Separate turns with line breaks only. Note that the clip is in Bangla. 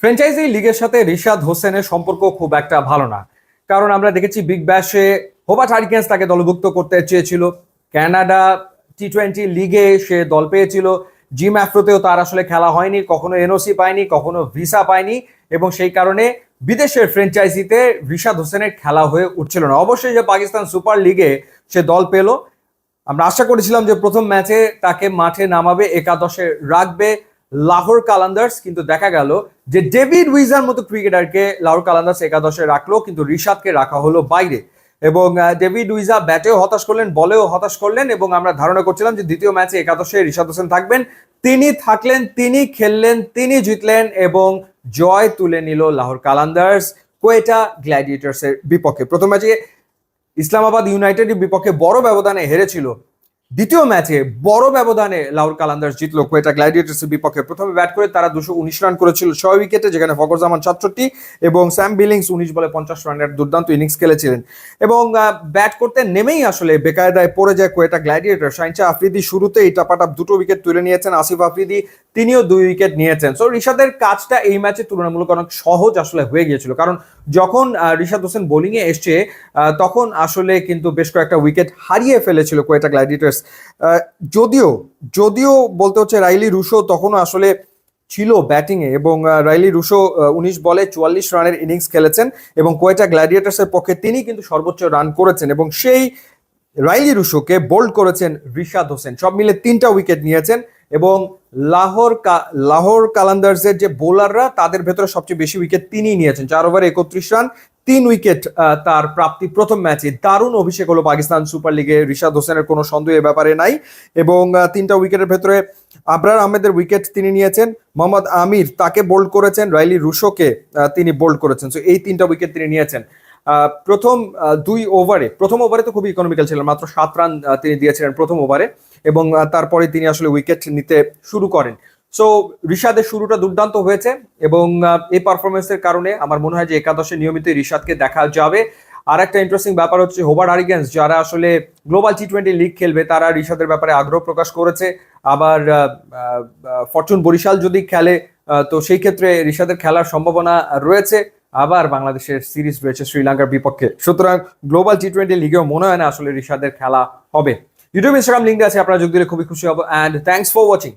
ফ্র্যাঞ্চাইজি লিগের সাথে রিশাদ হোসেনের সম্পর্ক খুব একটা ভালো না। কারণ আমরা দেখেছি বিগ ব্যাশে হোবার্ট হারিকেন্স তাকে দলভুক্ত করতে চেয়েছিল। কানাডা টি টোয়েন্টি লিগে সে দল পেয়েছিল। জিম অ্যাফ্রোতেও তার আসলে খেলা হয়নি, কখনো এনওসি পায়নি, কখনো ভিসা পায়নি এবং সেই কারণে বিদেশের ফ্র্যাঞ্চাইজিতে রিশাদ হোসেনের খেলা হয়ে উঠছিল না। অবশ্যই যে পাকিস্তান সুপার লিগে সে দল পেল। আমরা আশা করেছিলাম যে প্রথম ম্যাচে তাকে মাঠে নামাবে, একাদশে রাখবে। লাহোর কালান্দার্স, কিন্তু দেখা গেল যে ডেভিড উইজার মতো ক্রিকেটারকে লাহোর কালান্দার্স একাদশে রাখল কিন্তু রিশাদকে রাখা হলো বাইরে। এবং ডেভিড উইজা ব্যাটেও হতাশ করলেন, বলেও হতাশ করলেন এবং আমরা ধারণা করছিলাম যে দ্বিতীয় ম্যাচে একাদশে রিশাদ হোসেন থাকবেন। তিনি থাকলেন, তিনি খেললেন, তিনি জিতলেন এবং জয় তুলে নিল লাহোর কালান্দার্স কোয়েটা গ্ল্যাডিয়েটার্সের বিপক্ষে। প্রথম ম্যাচে ইসলামাবাদ ইউনাইটেডের বিপক্ষে বড় ব্যবধানে হেরেছিল দ্বিতীয় ম্যাচে বড় ব্যবধানে লাউর কালান্দার্স জিতলো কোয়েটা গ্ল্যাডিয়েটার্সের বিপক্ষে। প্রথমে ব্যাট করে তারা দুশো উনিশ রান করেছিল ছয় উইকেটে, যেখানে ফকর জামান সাতষট্টি এবং স্যাম বিলিংস উনিশ বলে পঞ্চাশ রানের দুর্দান্ত ইনিংস খেলেছিলেন। এবং ব্যাট করতে নেমেই আসলে বেকায়দায় পড়ে যায় কোয়েটা গ্ল্যাডিয়েটার শাইনচা আফ্রিদি শুরুতেই টাপাটাপ দুটো উইকেট তুলে নিয়েছেন, আসিফ আফ্রিদি তিনিও দুই উইকেট নিয়েছেন। সো রিশাদের কাজটা এই ম্যাচে তুলনামূলক অনেক সহজ আসলে হয়ে গিয়েছিল। কারণ যখন রিশাদ হোসেন বোলিংয়ে এসছে তখন আসলে কিন্তু বেশ কয়েকটা উইকেট হারিয়ে ফেলেছিল কোয়েটা গ্ল্যাডিয়েটার্স আহ, যদিও যদিও বলতে হচ্ছে রাইলি রুশো তখনও আসলে ছিল ব্যাটিংয়ে এবং রাইলি রুশো উনিশ বলে চুয়াল্লিশ রানের ইনিংস খেলেছেন এবং কোয়েটা গ্ল্যাডিয়েটার্সের পক্ষে তিনি কিন্তু সর্বোচ্চ রান করেছেন এবং সেই রাইলি রুশোকে বোল্ড করেছেন রিশাদ হোসেন। সব মিলে তিনটা উইকেট নিয়েছেন এবং লাহোর লাহোর কালান্দার্সের যে বোলাররা তাদের ভেতরে সবচেয়ে বেশি উইকেট তিনিই নিয়েছেন। চার ওভারে একত্রিশ রান তিন উইকেট তার প্রাপ্তি প্রথম ম্যাচে। দারুণ অভিষেক হলো পাকিস্তান সুপার লিগে। রিশাদ হোসেনের কোনো সন্দেহ এ ব্যাপারে নাই। এবং তিনটা উইকেটের ভেতরে আবরার আহমেদের উইকেট তিনি নিয়েছেন। মোহাম্মদ আমির তাকে বোল্ড করেছেন। রাইলি রুশোকে তিনি বোল্ড করেছেন। সো এই তিনটা উইকেট তিনি নিয়েছেন। প্রথম দুই ওভারে প্রথম ওভারে তো খুবই ইকোনমিক্যাল ছিলেন। মাত্র সাত রান তিনি দিয়েছিলেন প্রথম ওভারে এবং তারপরে তিনি আসলে উইকেট নিতে শুরু করেন। সো রিশাদের শুরুটা দুর্দান্ত হয়েছে এবং এই পারফরমেন্সের কারণে আমার মনে হয় যে একাদশে নিয়মিত ঋষাদকে দেখা যাবে। আর একটা ইন্টারেস্টিং ব্যাপার হচ্ছে হোবার হারিগেন্স যারা আসলে গ্লোবাল টি টোয়েন্টি লিগ খেলবে, তারা রিশাদের ব্যাপারে আগ্রহ প্রকাশ করেছে। আবার ফরচুন বরিশাল যদি খেলে তো সেই ক্ষেত্রে রিশাদের খেলার সম্ভাবনা রয়েছে। আবার বাংলাদেশের সিরিজ রয়েছে শ্রীলঙ্কার বিপক্ষে। সুতরাং গ্লোবাল টি টোয়েন্টি লিগেও মনে হয় না আসলে ঋষাদের খেলা হবে। ইউটিউব ইনস্টাগ্রাম লিঙ্ক আছে, আপনারা যোগ দিলে খুবই খুশি হব। And thanks for watching